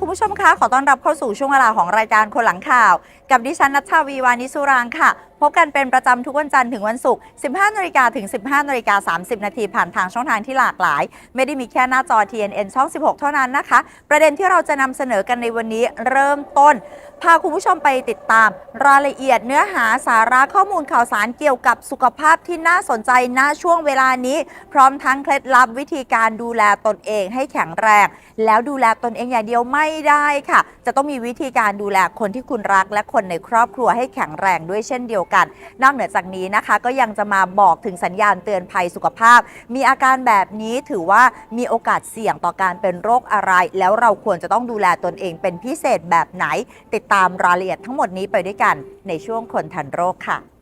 คุณผู้ชมคะขอต้อนรับเข้าสู่ช่วงเวลาของรายการคนหลังข่าว กับดิฉันนัชชาวีวานิสุรางค่ะ พบกันเป็นประจำทุกวันจันทร์ถึงวันศุกร์ 15นาฬิกาถึง 15นาฬิกา30 นาทีผ่านทางช่องทางที่หลากหลาย ไม่ได้มีแค่หน้าจอ TNN ช่อง 16 เท่านั้นนะคะ ประเด็นที่เราจะนำเสนอกันในวันนี้เริ่มต้น พาคุณผู้ชมไปติดตาม รายละเอียดเนื้อหาสาระข้อมูลข่าวสารเกี่ยวกับสุขภาพที่น่าสนใจณช่วงเวลานี้ พร้อมทั้งเคล็ดลับวิธีการดูแลตนเองให้แข็งแรงแล้วดูแลตนเองอย่างเดียวไม่ได้ค่ะ จะต้องมีวิธีการดูแลคนที่คุณรักและคนในครอบครัวให้แข็งแรงด้วยเช่นเดียวกัน นอกเหนือจากนี้นะคะ ก็ยังจะมาบอกถึงสัญญาณเตือนภัยสุขภาพ มีอาการแบบนี้ถือว่ามีโอกาสเสี่ยงต่อการเป็นโรคอะไร แล้วเราควรจะต้องดูแลตนเองเป็นพิเศษแบบไหน ติดตามรายละเอียดทั้งหมดนี้ไปด้วยกันในช่วงคนทันโรคค่ะ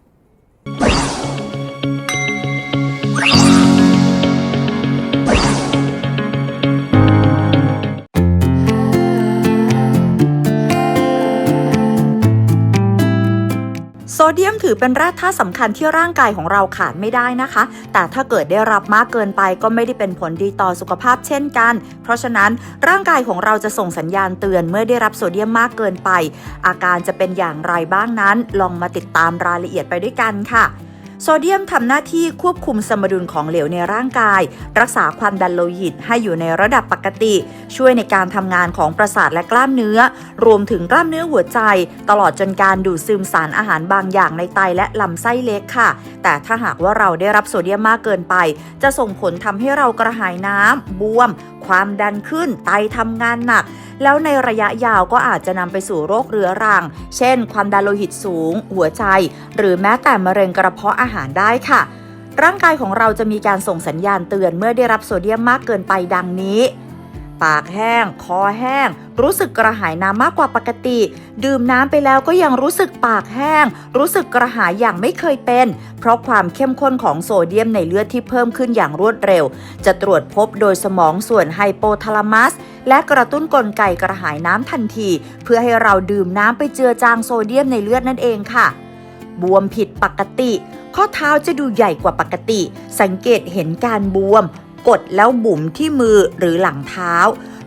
เดียมถือเป็นแร่ธาตุสำคัญที่ร่างกายของเราขาดไม่ได้นะคะ แต่ถ้าเกิดได้รับมากเกินไปก็ไม่ได้เป็นผลดีต่อสุขภาพเช่นกัน เพราะฉะนั้นร่างกายของเราจะส่งสัญญาณเตือนเมื่อได้รับโซเดียมมากเกินไป อาการจะเป็นอย่างไรบ้างนั้น ลองมาติดตามรายละเอียดไปด้วยกันค่ะ โซเดียมทำหน้าที่ควบคุมสมดุลของเหลวในร่างกาย รักษาความดันโลหิตให้อยู่ในระดับปกติ ช่วยในการทำงานของประสาทและกล้ามเนื้อ รวมถึงกล้ามเนื้อหัวใจ ตลอดจนการดูดซึมสารอาหารบางอย่างในไตและลำไส้เล็กค่ะ แต่ถ้าหากว่าเราได้รับโซเดียมมากเกินไป จะส่งผลทำให้เรากระหายน้ำบวม ความดันขึ้น ไตทำงานหนัก แล้วในระยะยาวก็อาจจะนำไปสู่โรคเรื้อรัง เช่น ความดันโลหิตสูง หัวใจ หรือแม้แต่มะเร็งกระเพาะอาหารได้ค่ะ ร่างกายของเราจะมีการส่งสัญญาณเตือนเมื่อได้รับโซเดียมมากเกินไปดังนี้ ปากแห้ง คอแห้ง รู้สึกกระหายน้ำมากกว่าปกติ ดื่มน้ำไปแล้วก็ยังรู้สึกปากแห้ง รู้สึกกระหายอย่างไม่เคยเป็น เพราะความเข้มข้นของโซเดียมในเลือดที่เพิ่มขึ้นอย่างรวดเร็ว จะตรวจพบโดยสมองส่วนไฮโปทาลามัส และกระตุ้นกลไกกระหายน้ำทันที เพื่อให้เราดื่มน้ำไปเจือจางโซเดียมในเลือดนั่นเองค่ะ บวมผิดปกติข้อเท้าจะดูใหญ่กว่าปกติ สังเกตเห็นการบวม กดแล้วบุ๋มที่มือหรือหลังเท้า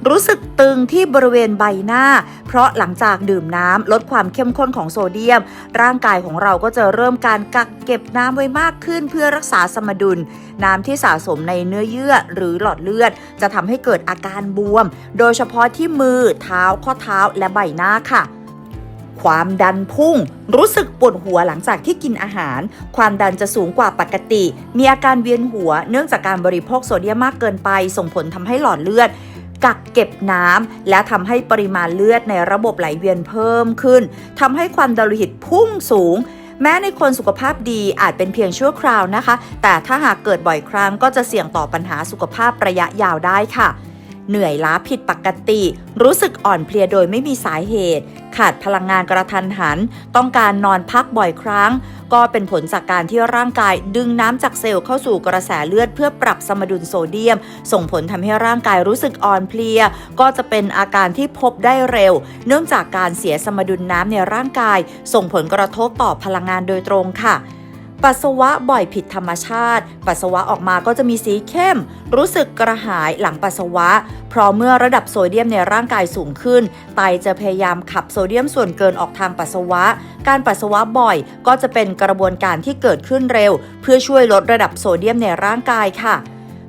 รู้สึกตึงที่บริเวณใบหน้า เพราะหลังจากดื่มน้ำลดความเข้มข้นของโซเดียม ร่างกายของเราก็จะเริ่มการกักเก็บน้ำไว้มากขึ้นเพื่อรักษาสมดุล น้ำที่สะสมในเนื้อเยื่อหรือหลอดเลือด จะทำให้เกิดอาการบวม โดยเฉพาะที่มือ เท้าข้อเท้าและใบหน้าค่ะ ความดันพุ่ง รู้สึกปวดหัวหลังจากที่กินอาหาร ความดันจะสูงกว่าปกติ มีอาการเวียนหัว เนื่องจากการบริโภคโซเดียมมากเกินไป ส่งผลทำให้หลอดเลือดกักเก็บน้ำและทำให้ปริมาณเลือดในระบบไหลเวียนเพิ่มขึ้นทำให้ความดันโลหิตพุ่งสูง แม้ในคนสุขภาพดีอาจเป็นเพียงชั่วคราวนะคะ แต่ถ้าหากเกิดบ่อยครั้งก็จะเสี่ยงต่อปัญหาสุขภาพระยะยาวได้ค่ะ เหนื่อยล้าผิดปกติ รู้สึกอ่อนเพลียโดยไม่มีสาเหตุ ขาดพลังงานกระทันหัน ต้องการนอนพักบ่อยครั้ง ก็เป็นผลจากการที่ร่างกายดึงน้ำจากเซลล์เข้าสู่กระแสเลือดเพื่อปรับสมดุลโซเดียม ส่งผลทำให้ร่างกายรู้สึกอ่อนเพลีย ก็จะเป็นอาการที่พบได้เร็ว เนื่องจากการเสียสมดุลน้ำในร่างกาย ส่งผลกระทบต่อพลังงานโดยตรงค่ะ ปัสสาวะบ่อยผิดธรรมชาติ ปัสสาวะออกมาก็จะมีสีเข้ม รู้สึกกระหายหลังปัสสาวะ เพราะเมื่อระดับโซเดียมในร่างกายสูงขึ้น ไตจะพยายามขับโซเดียมส่วนเกินออกทางปัสสาวะ การปัสสาวะบ่อยก็จะเป็นกระบวนการที่เกิดขึ้นเร็ว เพื่อช่วยลดระดับโซเดียมในร่างกายค่ะ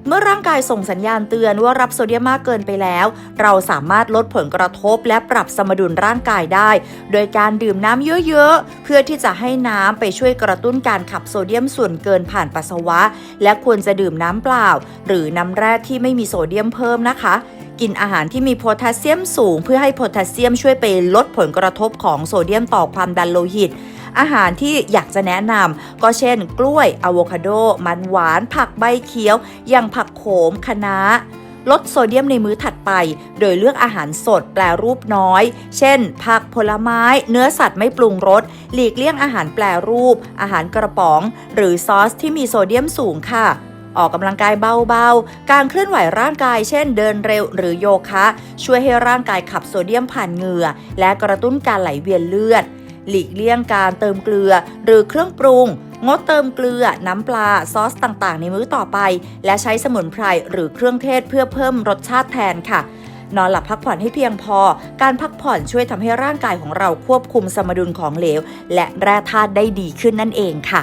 เมื่อร่างกายส่งสัญญาณเตือนว่ารับโซเดียมมากเกินไปแล้ว เราสามารถลดผลกระทบและปรับสมดุลร่างกายได้ โดยการดื่มน้ำเยอะๆ เพื่อที่จะให้น้ำไปช่วยกระตุ้นการขับโซเดียมส่วนเกินผ่านปัสสาวะ และควรจะดื่มน้ำเปล่า หรือน้ำแร่ที่ไม่มีโซเดียมเพิ่มนะคะกินอาหารที่มีโพแทสเซียมสูง เพื่อให้โพแทสเซียมช่วยไปลดผลกระทบของโซเดียมต่อความดันโลหิต อาหารที่อยากจะแนะนำก็เช่น กล้วยอะโวคาโด มันหวาน ผักใบเขียว อย่างผักโขมคะน้าลดโซเดียมในมื้อถัดไป โดยเลือกอาหารสดแปรรูปน้อย เช่น ผักผลไม้ เนื้อสัตว์ไม่ปรุงรส หลีกเลี่ยงอาหารแปรรูป อาหารกระป๋อง หรือซอสที่มีโซเดียมสูงค่ะ ออกกำลังกายเบาๆ การเคลื่อนไหวร่างกายเช่นเดินเร็วหรือโยคะ ช่วยให้ร่างกายขับโซเดียมผ่านเหงื่อ และกระตุ้นการไหลเวียนเลือด หลีกเลี่ยงการเติมเกลือ หรือเครื่องปรุง งดเติมเกลือ น้ำปลา ซอสต่างๆ ในมื้อต่อไป และใช้สมุนไพรหรือเครื่องเทศเพื่อเพิ่มรสชาติแทนค่ะนอนหลับพักผ่อนให้เพียงพอ การพักผ่อนช่วยทำให้ร่างกายของเราควบคุมสมดุลของเหลว และแร่ธาตุได้ดีขึ้นนั่นเองค่ะ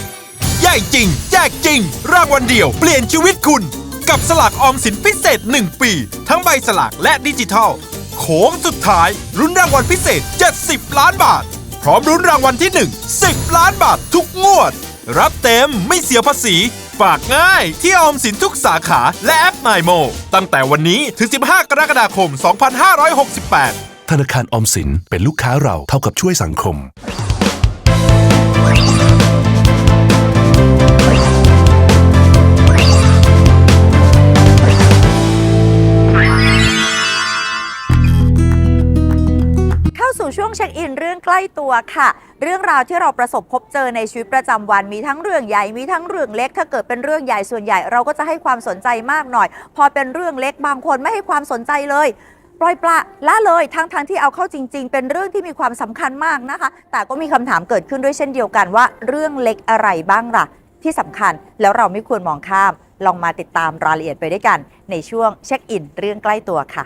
ห ญ่จริงแจกจริง รางวัลเดียวเปลี่ยนชีวิตคุณ กับสลากออมสินพิเศษ 1 ปี ทั้งใบสลากและดิจิทัลโค้งสุดท้ายรุ้นรางวัลพิเศษ 70 ล้านบาท พร้อมรุ้นรางวัลที่ 1 10 ล้านบาททุกงวด รับเต็มไม่เสียภาษี ฝากง่ายที่ออมสินทุกสาขาและแอปนายโมตั้งแต่วันนี้ถึง 15 กรกฎาคม 2568 ธนาคารออมสินเป็นลูกค้าเราเท่ากับช่วยสังคม สู่ช่วงเช็คอินเรื่องใกล้ตัวค่ะ เรื่องราวที่เราประสบพบเจอในชีวิตประจำวันมีทั้งเรื่องใหญ่มีทั้งเรื่องเล็ก ถ้าเกิดเป็นเรื่องใหญ่ส่วนใหญ่เราก็จะให้ความสนใจมากหน่อย พอเป็นเรื่องเล็กบางคนไม่ให้ความสนใจเลยปล่อยปละละเลยทั้งทงที่เอาเข้าจริง ๆ เป็นเรื่องที่มีความสำคัญมากนะคะ แต่ก็มีคำถามเกิดขึ้นด้วยเช่นเดียวกันว่า เรื่องเล็กอะไรบ้างล่ะ ที่สำคัญแล้วเราไม่ควรมองข้าม ลองมาติดตามรายละเอียดไปด้วยกัน ในช่วงเช็คอินเรื่องใกล้ตัวค่ะ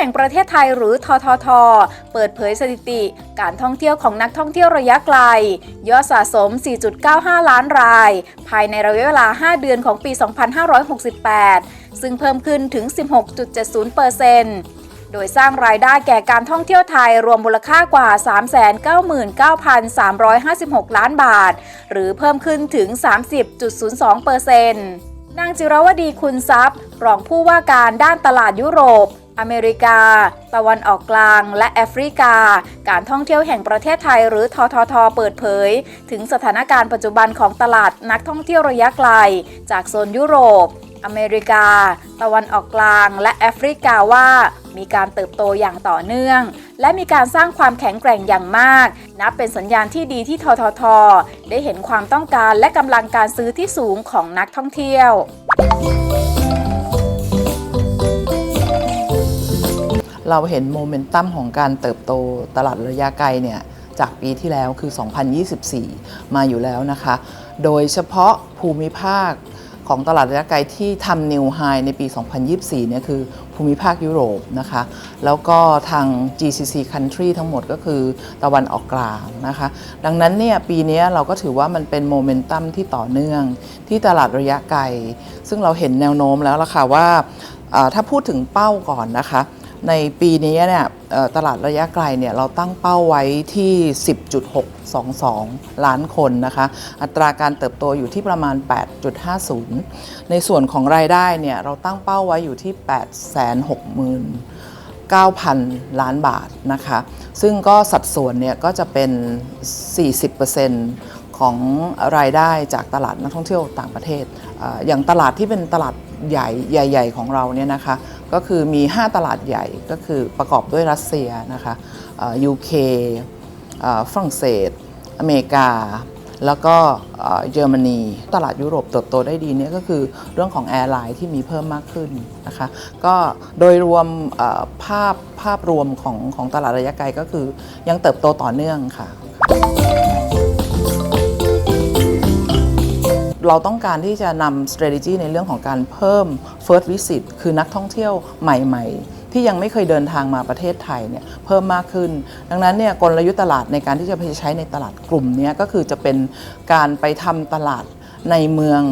แห่งประเทศไทยหรือททท เปิดเผยสถิติการท่องเที่ยวของนักท่องเที่ยวระยะไกล ยอดสะสม 4.95 ล้านราย ภายในระยะเวลา 5 เดือนของปี 2568 ซึ่งเพิ่มขึ้นถึง 16.70%โดยสร้างรายได้แก่การท่องเที่ยวไทยรวมมูลค่ากว่า 399,356 ล้านบาท หรือเพิ่มขึ้นถึง 30.02%นางจิรวดีคุณทรัพย์ รองผู้ว่าการด้านตลาดยุโรป อเมริกา ตะวันออกกลางและแอฟริกา การท่องเที่ยวแห่งประเทศไทยหรือททท เปิดเผย ถึงสถานการณ์ปัจจุบันของตลาดนักท่องเที่ยวระยะไกล จากโซนยุโรป อเมริกา ตะวันออกกลาง และแอฟริกาว่า มีการเติบโตอย่างต่อเนื่อง และมีการสร้างความแข็งแกร่งอย่างมาก นับเป็นสัญญาณที่ดีที่ททท ได้เห็นความต้องการและกำลังการซื้อที่สูงของนักท่องเที่ยว เราเห็นโมเมนตัมของการเติบโตตลาดระยะไกลเนี่ยจากปีที่แล้วคือ 2024 มาอยู่แล้วนะคะ โดยเฉพาะภูมิภาคของตลาดระยะไกลที่ทำนิวไฮในปี 2024 เนี่ยคือภูมิภาคยุโรปนะคะ แล้วก็ทาง GCC country ทั้งหมดก็คือตะวันออกกลางนะคะ ดังนั้นเนี่ยปีนี้เราก็ถือว่ามันเป็นโมเมนตัมที่ต่อเนื่องที่ตลาดระยะไกล ซึ่งเราเห็นแนวโน้มแล้วล่ะค่ะว่าอ่าถ้าพูดถึงเป้าก่อนนะคะ ในปีนี้เนี่ยตลาดระยะไกลเนี่ยเราตั้งเป้าไว้ที่ 10.622 ล้านคนนะคะ อัตราการเติบโตอยู่ที่ประมาณ 8.50 ในส่วนของรายได้เนี่ยเราตั้งเป้าไว้อยู่ที่ 860,000 9,000 ล้านบาทนะคะ ซึ่งก็สัดส่วนเนี่ยก็จะเป็น 40%ของรายได้จากตลาดนักท่องเที่ยวต่างประเทศ อย่างตลาดที่เป็นตลาด ใหญ่ใหญ่ ๆ ของเราเนี่ยนะคะก็คือมี 5 ตลาดใหญ่ก็คือประกอบด้วยรัสเซียนะคะอ่า UK อ่าฝรั่งเศส อเมริกา แล้วก็เยอรมนี ตลาดยุโรปเติบโตได้ดีเนี่ยก็คือเรื่องของแอร์ไลน์ที่มีเพิ่มมากขึ้นนะคะก็โดยรวมภาพภาพรวมของของตลาดระยะไกลก็คือยังเติบโตต่อเนื่องค่ะ เราต้องการที่จะนำ strategy ในเรื่องของการเพิ่ม first visit คือนักท่องเที่ยวใหม่ ๆที่ยังไม่เคยเดินทางมาประเทศไทยเนี่ยเพิ่มมากขึ้น ดังนั้นเนี่ยกลยุทธ์ตลาดในการที่จะไปใช้ในตลาดกลุ่มนี้ก็คือจะเป็นการไปทำตลาดในเมือง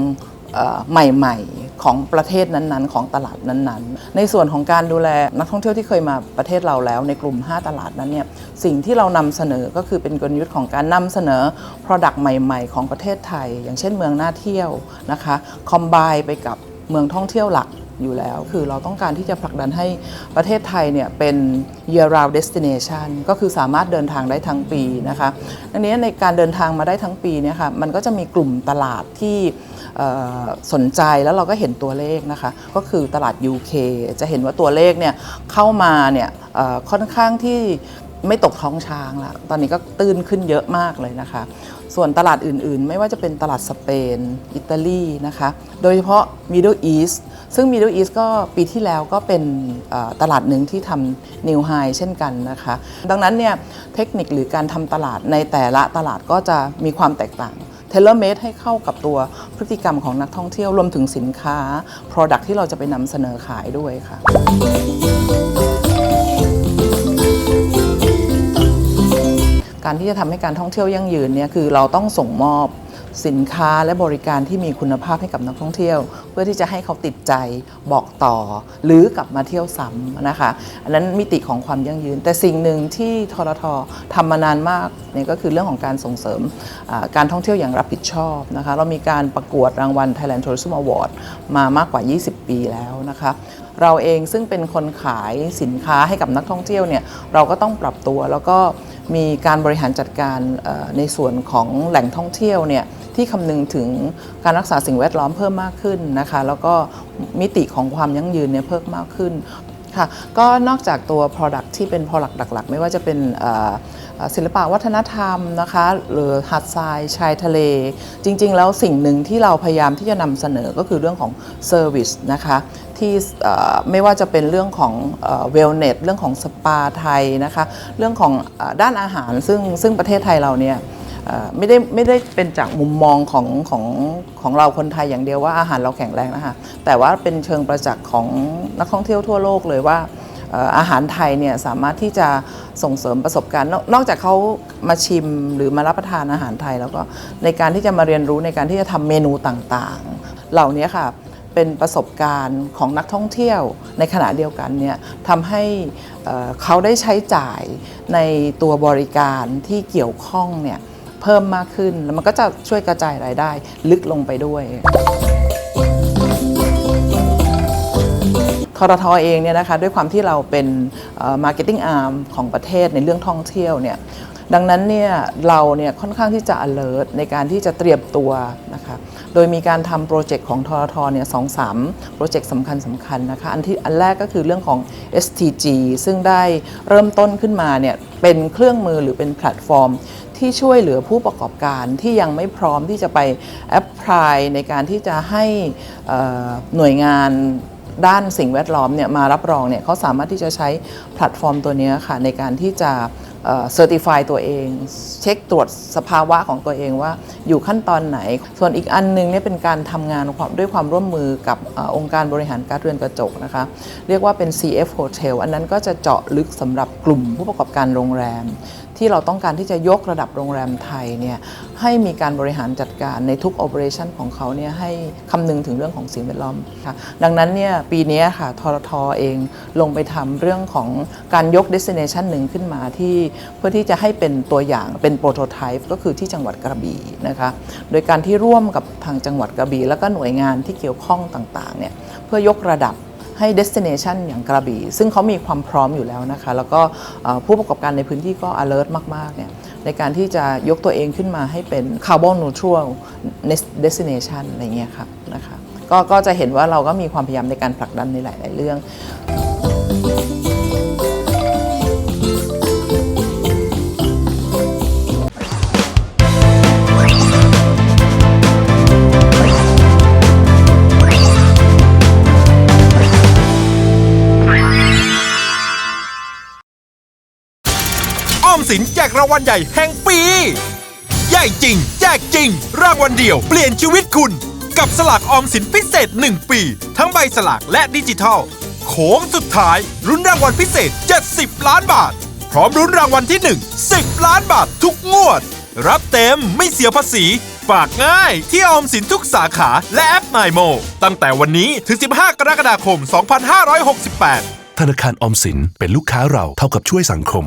ใหม่ ๆ ของประเทศนั้นๆ ของตลาดนั้นๆ ในส่วนของการดูแลนักท่องเที่ยวที่เคยมาประเทศเราแล้ว ในกลุ่ม 5 ตลาดนั้นเนี่ยสิ่งที่เรานำเสนอก็คือเป็นกลยุทธ์ของการนำเสนอ Product ใหม่ ๆ ของประเทศไทย อย่างเช่นเมืองน่าเที่ยวนะคะคอมไบไปกับเมืองท่องเที่ยวหลัก อยู่แล้ว คือเราต้องการที่จะผลักดันให้ประเทศไทยเนี่ยเป็น year round destination ก็คือสามารถเดินทางได้ทั้งปีนะคะดังนี้ในการเดินทางมาได้ทั้งปีเนี่ยค่ะมันก็จะมีกลุ่มตลาดที่สนใจแล้วเราก็เห็นตัวเลขนะคะ ก็คือตลาด UK จะเห็นว่าตัวเลขเนี่ยเข้ามาเนี่ยค่อนข้างที่ไม่ตกท้องช้างละตอนนี้ก็ตื้นขึ้นเยอะมากเลยนะคะ ส่วนตลาดอื่นๆ ไม่ว่าจะเป็นตลาดสเปน อิตาลีนะคะ โดยเฉพาะ Middle East ซึ่ง Middle East ก็ปีที่แล้วก็เป็นตลาดหนึ่งที่ทำ New High เช่นกันนะคะ ดังนั้นเนี่ยเทคนิคหรือการทำตลาดในแต่ละตลาดก็จะมีความแตกต่างเทเลเม e ให้เข้ากับตัวพฤติกรรมของนักท่องเที่ยวรวมถึงสินค้า Product ที่เราจะไปนำเสนอขายด้วยค่ะ การที่จะทำให้การท่องเที่ยวยั่งยืนเนี่ยคือเราต้องส่งมอบสินค้าและบริการที่มีคุณภาพให้กับนักท่องเที่ยว เพื่อที่จะให้เขาติดใจบอกต่อ หรือกลับมาเที่ยวซ้ำนะคะ อันนั้นมิติของความยั่งยืน แต่สิ่งหนึ่งที่ทรททำมานานมากเนี่ยก็คือเรื่องของการส่งเสริมการท่องเที่ยวอย่างรับผิดชอบนะคะเรามีการประกวดรางวัล Thailand Tourism Award มามากกว่า 20 ปีแล้วนะคะเราเองซึ่งเป็นคนขายสินค้าให้กับนักท่องเที่ยวเนี่ยเราก็ต้องปรับตัวแล้วก็ มีการบริหารจัดการในส่วนของแหล่งท่องเที่ยวเนี่ยที่คำนึงถึงการรักษาสิ่งแวดล้อมเพิ่มมากขึ้นนะคะแล้วก็มิติของความยั่งยืนเนี่ยเพิ่มมากขึ้นค่ะก็นอกจากตัว Product ที่เป็น Product หลักๆ ไม่ว่าจะเป็น ศิลปะวัฒนธรรมนะคะหรือหาดทรายชายทะเล จริง ๆ แล้วสิ่งหนึ่งที่เราพยายามที่จะนำเสนอก็คือเรื่องของ Service นะคะที่ไม่ว่าจะเป็นเรื่องของเวลเน s เรื่องของสปาไทยนะคะเรื่องของอด้านอาหารซึ่งซึ่งประเทศไทยเราเนี่ยไม่ได้ไม่ได้เป็นจากมุมมองของของของเราคนไทยอย่างเดียวว่าอาหารเราแข็งแรงนะคะแต่ว่าเป็นเชิงประจักษ์ของนักท่องเที่ยวทั่วโลกเลยว่า อาหารไทยเนี่ยสามารถที่จะส่งเสริมประสบการณ์ นอกจากเขามาชิมหรือมารับประทานอาหารไทย แล้วก็ในการที่จะมาเรียนรู้ในการที่จะทำเมนูต่างๆ เหล่านี้ค่ะเป็นประสบการณ์ของนักท่องเที่ยวในขณะเดียวกันเนี่ยทำให้เขาได้ใช้จ่ายในตัวบริการที่เกี่ยวข้องเนี่ยเพิ่มมากขึ้นแล้วมันก็จะช่วยกระจายรายได้ลึกลงไปด้วย ทรทเองเนี่ยนะคะด้วยความที่เราเป็น marketing arm ของประเทศในเรื่องท่องเที่ยวเนี่ยดังนั้นเนี่ยเราเนี่ยค่อนข้างที่จะ alert ในการที่จะเตรียมตัวนะคะโดยมีการทำโปรเจกต์ของทรทเนี่ยสองสามโปรเจกต์สำคัญสำคัญนะคะอันที่อันแรกก็คือเรื่องของ STG ซึ่งได้เริ่มต้นขึ้นมาเนี่ยเป็นเครื่องมือหรือเป็นแพลตฟอร์มที่ช่วยเหลือผู้ประกอบการที่ยังไม่พร้อมที่จะไปแอพพลายในการที่จะให้หน่วยงาน ด้านสิ่งแวดล้อมเนี่ยมารับรองเนี่ยเขาสามารถที่จะใช้แพลตฟอร์มตัวนี้ค่ะในการที่จะเซอร์ติฟายตัวเอง เช็คตรวจสภาวะของตัวเองว่าอยู่ขั้นตอนไหน ส่วนอีกอันหนึงเนี่ยเป็นการทำงานความด้วยความร่วมมือกับออองค์การบริหารการเรือนกระจกนะคะ เรียกว่าเป็น CF Hotel อันนั้นก็จะเจาะลึกสำหรับกลุ่มผู้ประกอบการโรงแรม ที่เราต้องการที่จะยกระดับโรงแรมไทยเนี่ยให้มีการบริหารจัดการในทุก operation ของเขาเนี่ยให้คำนึงถึงเรื่องของสิ่งแวดล้อมค่ะดังนั้นเนี่ยปีนี้ค่ะทรทเองลงไปทำเรื่องของการยก destination หนึ่งขึ้นมาที่เพื่อที่จะให้เป็นตัวอย่างเป็น prototype ก็คือที่จังหวัดกระบี่นะคะโดยการที่ร่วมกับทางจังหวัดกระบี่แล้วก็หน่วยงานที่เกี่ยวข้องต่างๆเนี่ยเพื่อยกระดับ ให้ destination อย่างกระบี่ ซึ่งเขามีความพร้อมอยู่แล้วนะคะ แล้วก็ผู้ประกอบการในพื้นที่ก็ alert มาก ๆ เนี่ย ในการที่จะยกตัวเองขึ้นมาให้เป็น carbon neutral destination อะไรเงี้ยครับนะคะก็ก็จะเห็นว่าเราก็มีความพยายามในการผลักดันในหลาย ๆ เรื่อง สินแจกรางวัลใหญ่แห่งปีใหญ่จริงแจกจริง รางวัลเดียวเปลี่ยนชีวิตคุณ กับสลากออมสินพิเศษ 1 ปี ทั้งใบสลากและดิจิทัลขค้งสุดท้ายรุ่นรางวัลพิเศษ 70 ล้านบาท พร้อมรุ่นรางวัลที่ 1 10 ล้านบาททุกงวด รับเต็มไม่เสียภาษีฝากง่ายที่ออมสินทุกสาขาและแอปนายโมตั้งแต่วันนี้ถึง 15 กรกฎาคม 2568 ธนาคารออมสินเป็นลูกค้าเราเท่ากับช่วยสังคม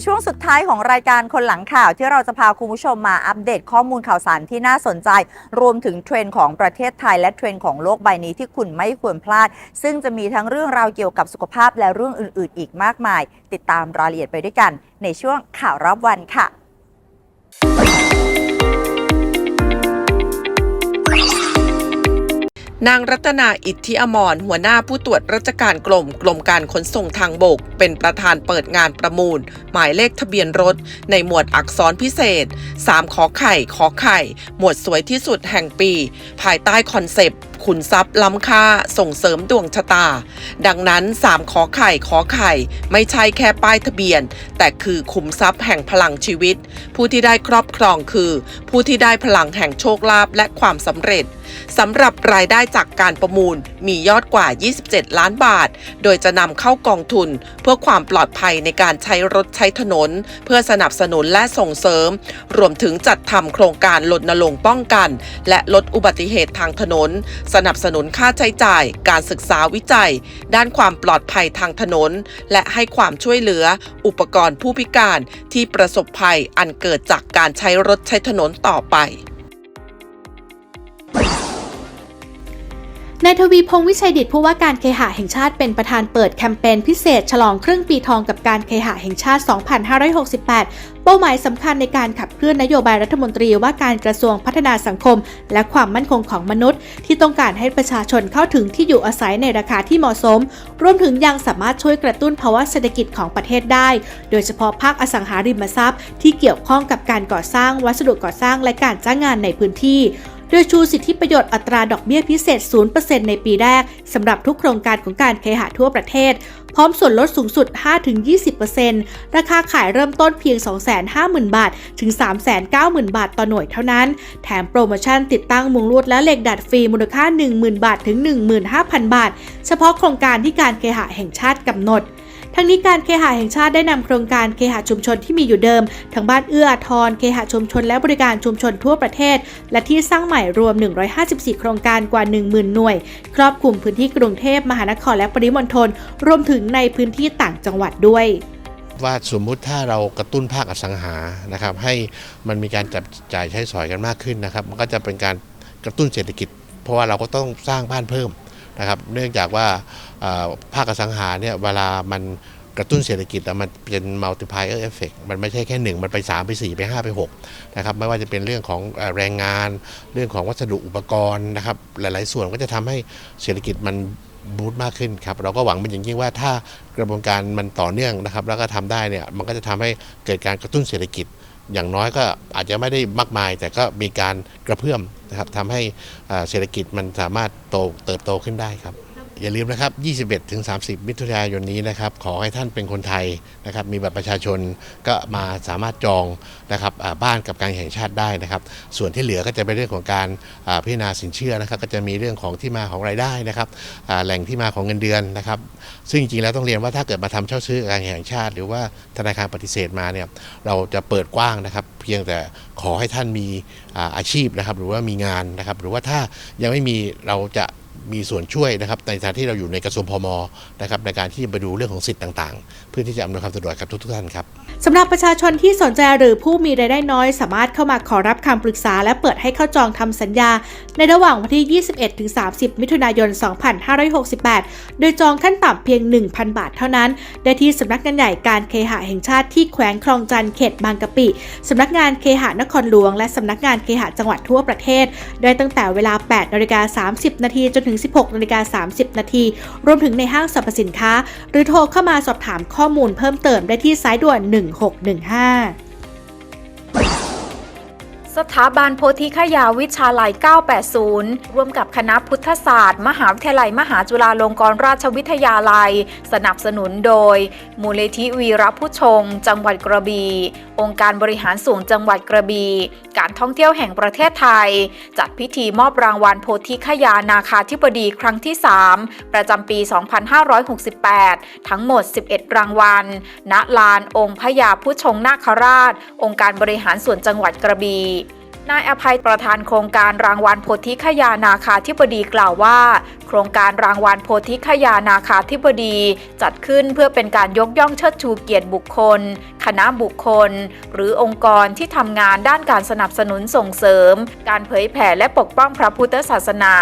สู่ช่วงสุดท้ายของรายการคนหลังข่าวที่เราจะพาคุณผู้ชมมาอัปเดตข้อมูลข่าวสารที่น่าสนใจ รวมถึงเทรนด์ของประเทศไทยและเทรนด์ของโลกใบนี้ที่คุณไม่ควรพลาด ซึ่งจะมีทั้งเรื่องราวเกี่ยวกับสุขภาพและเรื่องอื่น ๆ อีกมากมาย ติดตามรายละเอียดไปด้วยกัน ในช่วงข่าวรอบวันค่ะ นางรัตนาอิทธิอมรหัวหน้าผู้ตรวจราชการกรมกรมการขนส่งทางบก เป็นประธานเปิดงานประมูล หมายเลขทะเบียนรถ ในหมวดอักษรพิเศษ 3 ขอไข่ ขอไข่ หมวดสวยที่สุดแห่งปี ภายใต้คอนเซปต์ขุนทรัพย์ล้ำค่าส่งเสริมดวงชะตา ดังนั้น 3 ขอไข่ ขอไข่ ไม่ใช่แค่ป้ายทะเบียน แต่คือขุมทรัพย์แห่งพลังชีวิต ผู้ที่ได้ครอบครองคือ ผู้ที่ได้พลังแห่งโชคลาภและความสำเร็จ สำหรับรายได้จากการประมูลมียอดกว่า 27 ล้านบาท โดยจะนำเข้ากองทุน เพื่อความปลอดภัยในการใช้รถใช้ถนน เพื่อสนับสนุนและส่งเสริม รวมถึงจัดทำโครงการลดนรงป้องกัน และลดอุบัติเหตุทางถนน สนับสนุนค่าใช้จ่าย การศึกษาวิจัย ด้านความปลอดภัยทางถนน และให้ความช่วยเหลือ อุปกรณ์ผู้พิการที่ประสบภัยอันเกิดจากการใช้รถใช้ถนนต่อไป นายทวีพงษ์วิชัยดิตผู้ว่าการเคหะแห่งชาติเป็นประธานเปิดแคมเปญพิเศษ ฉลองครึ่งปีทองกับการเคหะแห่งชาติ 2568 เป้าหมายสำคัญในการขับเคลื่อนนโยบายรัฐมนตรีว่าการกระทรวงพัฒนาสังคม และความมั่นคงของมนุษย์ ที่ต้องการให้ประชาชนเข้าถึงที่อยู่อาศัยในราคาที่เหมาะสม รวมถึงยังสามารถช่วยกระตุ้นภาวะเศรษฐกิจของประเทศได้ โดยเฉพาะภาคอสังหาริมทรัพย์ ที่เกี่ยวข้องกับการก่อสร้างวัสดุก่อสร้างและการจ้างงานในพื้นที่ โดยชูสิทธิประโยชน์อัตราดอกเบี้ยพิเศษ 0%ในปีแรกสำหรับทุกโครงการของการเคหะทั่วประเทศ พร้อมส่วนลดสูงสุด 5-20%ราคาขายเริ่มต้นเพียง 250,000 บาท ถึง 390,000 บาทต่อหน่วยเท่านั้น แถมโปรโมชั่นติดตั้งมุงลวดและเหล็กดัดฟรีมูลค่า 10,000 บาท ถึง 15,000 บาท เฉพาะโครงการที่การเคหะแห่งชาติกำหนด ทั้งนี้การเคหะแห่งชาติได้นำโครงการเคหะชุมชนที่มีอยู่เดิม ทั้งบ้านเอื้ออาทรเคหะชุมชนและบริการชุมชนทั่วประเทศ และที่สร้างใหม่รวม 154 โครงการกว่า 10,000 หน่วย ครอบคลุมพื้นที่กรุงเทพมหานครและปริมณฑลรวมถึงในพื้นที่ต่างจังหวัดด้วยว่าสมมุติถ้าเรากระตุ้นภาคอสังหานะครับ ให้มันมีการจับจ่ายใช้สอยกันมากขึ้นนะครับ มันก็จะเป็นการกระตุ้นเศรษฐกิจ เพราะว่าเราก็ต้องสร้างบ้านเพิ่ม นะครับเนื่องจากว่าภาคอสังหาเนี่ยเวลามันกระตุ้นเศรษฐกิจอะมันเป็น multiplier effect มันไม่ใช่แค่ 1 มันไป 3 ไป 4 ไป 5 ไป6นะครับไม่ว่าจะเป็นเรื่องของแรงงาน เรื่องของวัสดุอุปกรณ์นะครับหลาย ๆ ส่วนก็จะทำให้เศรษฐกิจมันบูตมากขึ้นครับเราก็หวังเป็นอย่างยิ่งว่าถ้ากระบวนการมันต่อเนื่องนะครับ แล้วก็ทำได้เนี่ยมันก็จะทำให้เกิดการกระตุ้นเศรษฐกิจ อย่างน้อยก็อาจจะไม่ได้มากมาย แต่ก็มีการกระเพื่อม นะครับทำให้เศรษฐกิจมันสามารถโตเติบโตขึ้นได้ครับ อย่าลืมนะครับ 21ถึง30 มิถุนายนนี้นะครับ ขอให้ท่านเป็นคนไทยนะครับ มีบัตรประชาชนก็มาสามารถจองนะครับบ้านกับการแห่งชาติได้นะครับ ส่วนที่เหลือก็จะเป็นเรื่องของการพิจารณาสินเชื่อนะครับ ก็จะมีเรื่องของที่มาของรายได้นะครับแหล่งที่มาของเงินเดือนนะครับ ซึ่งจริงๆแล้วต้องเรียนว่าถ้าเกิดมาทำเช่าซื้อการแห่งชาติ หรือว่าธนาคารปฏิเสธมาเนี่ยเราจะเปิดกว้างนะครับ เพียงแต่ขอให้ท่านมีอาชีพนะครับ หรือว่ามีงานนะครับ หรือว่าถ้ายังไม่มีเราจะ มีส่วนช่วยนะครับในฐานที่เราอยู่ในกระทรวงพมนะครับในการที่จะไปดูเรื่องของสิทธิ์ต่าง ๆ เพื่อที่จะอำนวยความสะดวกกับทุกๆท่านครับ สำหรับประชาชนที่สนใจหรือผู้มีรายได้น้อย สามารถเข้ามาขอรับคำปรึกษา และเปิดให้เข้าจองทำสัญญา ในระหว่างวันที่ 21-30 มิถุนายน 2568 โดยจองขั้นต่ำเพียง 1,000 บาทเท่านั้น ได้ที่สำนักงานใหญ่การเคหะแห่งชาติที่แขวงคลองจันทร์เขตบางกะปิสำนักงานเคหะนครหลวง และสำนักงานเคหะจังหวัดทั่วประเทศ ได้ตั้งแต่เวลา 8นาฬิกา30 นาทีจนถึง 16นาฬิกา30 นาทีรวมถึงในห้างสรรพสินค้า หรือโทรเข้ามาสอบถามข้อมูลเพิ่มเติมได้ที่สายด่วน1615 สถาบันโพธิคยาวิชาลัย 980 ร่วมกับคณะพุทธศาสตร์ มหาวิทยาลัยมหาจุฬาลงกรณราชวิทยาลัย สนับสนุนโดย มูลเลธิวีรผู้ชง จังหวัดกระบี่ องค์การบริหารส่วนจังหวัดกระบี่ การท่องเที่ยวแห่งประเทศไทย จัดพิธีมอบรางวัลโพธิคยานาคาธิบดีครั้งที่ 3 ประจำปี 2568 ทั้งหมด 11 รางวัล ณ ลานองค์พญาผู้ชงนาคราช องค์การบริหารส่วนจังหวัดกระบี่ นายอภัยประธานโครงการรางวัลโพธิคยานาคาธิบดีกล่าวว่า โครงการรางวัลโพธิคยานาคาธิบดี จัดขึ้นเพื่อเป็นการยกย่องเชิดชูเกียรติบุคคล คณะบุคคล หรือองค์กรที่ทำงานด้านการสนับสนุนส่งเสริม การเผยแผ่และปกป้องพระพุทธศาสนา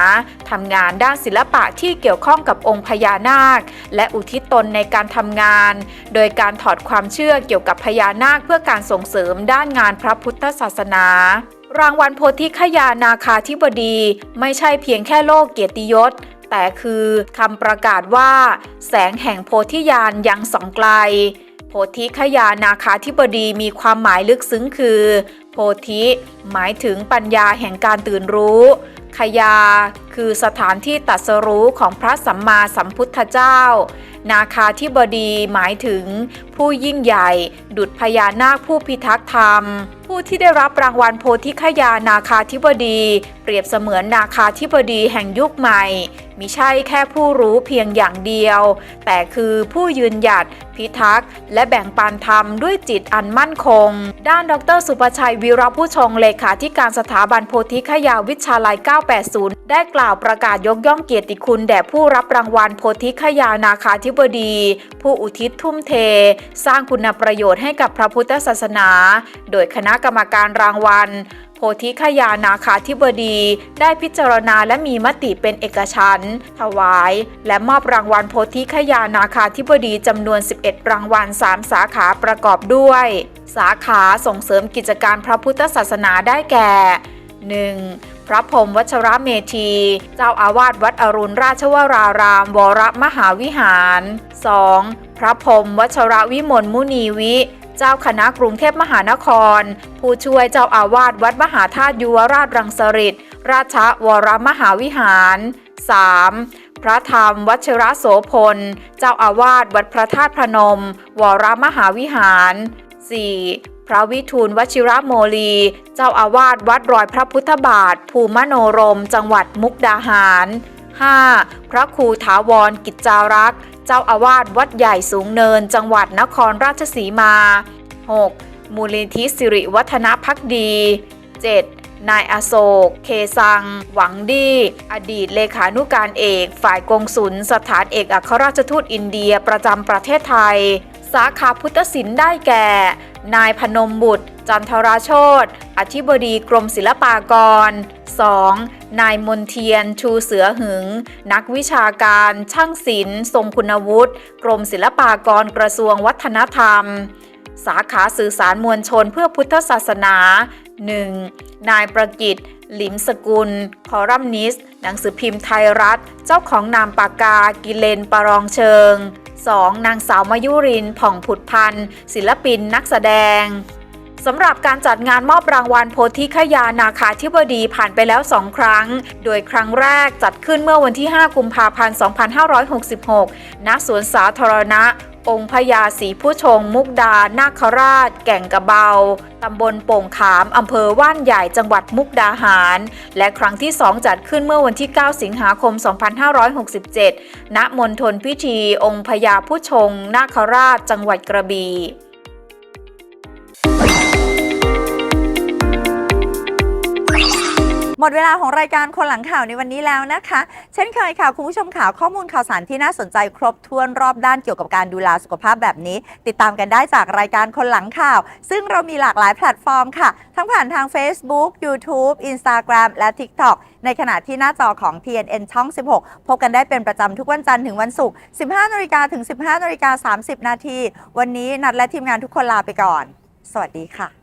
ทำงานด้านศิลปะที่เกี่ยวข้องกับองค์พญานาค และอุทิศตนในการทำงาน โดยการถอดความเชื่อเกี่ยวกับพญานาคเพื่อการส่งเสริมด้านงานพระพุทธศาสนา รางวัลโพธิขยานาคาธิบดี ไม่ใช่เพียงแค่โลกเกียรติยศ แต่คือคำประกาศว่า แสงแห่งโพธิญาณยังส่องไกล โพธิขยานาคาธิบดีมีความหมายลึกซึ้งคือ โพธิ หมายถึงปัญญาแห่งการตื่นรู้ ขยา คือสถานที่ตรัสรู้ของพระสัมมาสัมพุทธเจ้า นาคาธิบดีหมายถึง ผู้ยิ่งใหญ่ ดุจพญานาคผู้พิทักษ์ธรรม ผู้ที่ได้รับรางวัลโพธิคยานาคาธิบดี เปรียบเสมือนนาคาธิบดีแห่งยุคใหม่มิใช่แค่ผู้รู้เพียงอย่างเดียว แต่คือผู้ยืนหยัด พิทักษ์ และแบ่งปันธรรมด้วยจิตอันมั่นคง ด้านดรสุภชัยวีรผู้ชงเลขาธิการสถาบันโพธิคยาวิชาลัย980 ได้กล่าวประกาศยกย่องเกียรติคุณแด่ผู้รับรางวัลโพธิคยานาคาธิบดี ผู้อุทิศทุ่มเท สร้างคุณประโยชน์ให้กับพระพุทธศาสนา โดยคณะกรรมการรางวัลโพธิคยานาคาธิบดี ได้พิจารณาและมีมติเป็นเอกฉันท์ถวาย และมอบรางวัลโพธิคยานาคาธิบดีจำนวน 11 รางวัล 3 สาขาประกอบด้วย สาขาส่งเสริมกิจการพระพุทธศาสนาได้แก่ 1. พระพรมวัชระเมธี เจ้าอาวาสวัดอรุณราชวราราม วรมหาวิหาร 2. พระพรมวัชระวิมลมุนีวิเจ้าคณะกรุงเทพมหานคร ผู้ช่วยเจ้าอาวาสวัดมหาธาตุยุวราชรังสฤษราชวรมหาวิหาร 3. พระธรรมวัชระโสพล เจ้าอาวาสวัดพระธาตุพนม วรมหาวิหาร 4. พระวิทูลวชิระโมลี เจ้าอาวาสวัดรอยพระพุทธบาท ภูมโนรม จังหวัดมุกดาหาร 5. พระครูถาวรกิจจารักษ์เจ้าอาวาสวัดใหญ่สูงเนิน จังหวัดนครราชสีมา 6. มูลนิธิสิริวัฒนพักดี 7. นายอโศก เคซัง หวังดี อดีตเลขานุการเอก ฝ่ายกงสุลสถานเอกอัครราชทูตอินเดียประจำประเทศไทย สาขาพุทธศิลป์ได้แก่ นายพนมบุตร จันทราโชตอธิบดีกรมศิลปากร 2. นายมนเทียนชูเสือหึง นักวิชาการช่างศิลป์ ทรงคุณวุฒิกรมศิลปากรกระทรวงวัฒนธรรม สาขาสื่อสารมวลชนเพื่อพุทธศาสนา 1. นายประกิต หลิมสกุล คอรัมนิสต์หนังสือพิมพ์ไทยรัฐ เจ้าของนามปากกา กิเลนปรองเชิง 2. นางสาวมายุรินผ่องผุดพันธ์ศิลปินนักแสดงสำหรับการจัดงานมอบรางวัลโพธิคยานาคาธิบดีผ่านไปแล้ว2ครั้ง โดยครั้งแรกจัดขึ้นเมื่อวันที่ 5 กุมภาพันธ์ 2566 ณ สวนสาธารณะ องค์พญาศรีผู้ชงมุกดานาคราช แก่งกระเบา ตำบลโป่งขาม อำเภอว่านใหญ่จังหวัดมุกดาหาร และครั้งที่ 2 จัดขึ้นเมื่อวันที่ 9 สิงหาคม 2567 ณ มณฑลพิธี องค์พญาผู้ชงนาคราช จังหวัดกระบี่ หมดเวลาของรายการคนหลังข่าวในวันนี้แล้วนะคะ เช่นเคยค่ะ คุณผู้ชมข่าวข้อมูลข่าวสารที่น่าสนใจครบถ้วนรอบด้านเกี่ยวกับการดูแลสุขภาพแบบนี้ ติดตามกันได้จากรายการคนหลังข่าว ซึ่งเรามีหลากหลายแพลตฟอร์มค่ะ ทั้งผ่านทาง Facebook YouTube Instagram และ TikTok ในขณะที่หน้าจอของ TNN ช่อง 16 พบกันได้เป็นประจำทุกวันจันทร์ถึงวันศุกร์ 15นาฬิกาถึง 15นาฬิกา30 นาที วันนี้นัดและทีมงานทุกคนลาไปก่อน สวัสดีค่ะ